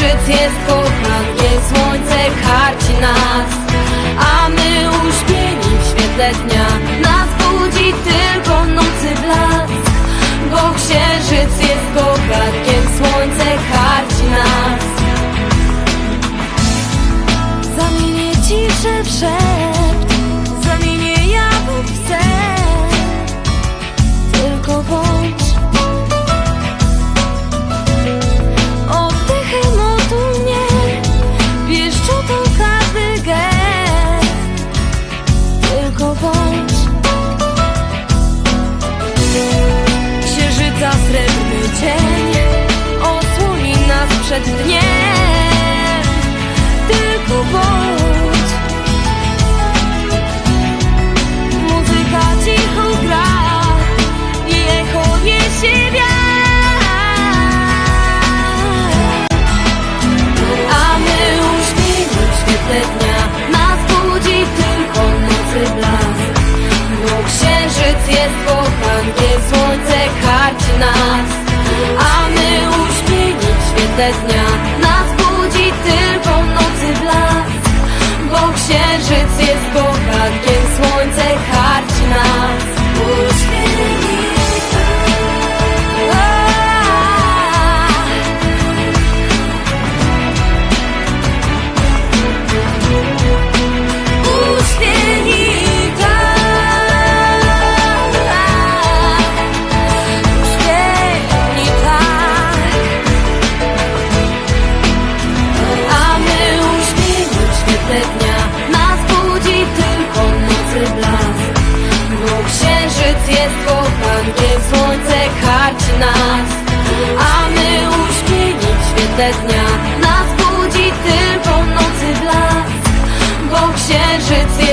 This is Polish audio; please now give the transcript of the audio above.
Ojczyc jest kochany, słońce karci nas, a my uśpieni w świetle dnia. Yeah. naprawdę dnia. Nas budzi tylko nocy blask Bo księżyc jest Bogiem nas A my uśpieni w świetle dnia. Nas budzi tylko nocy blask Bo księżyc jest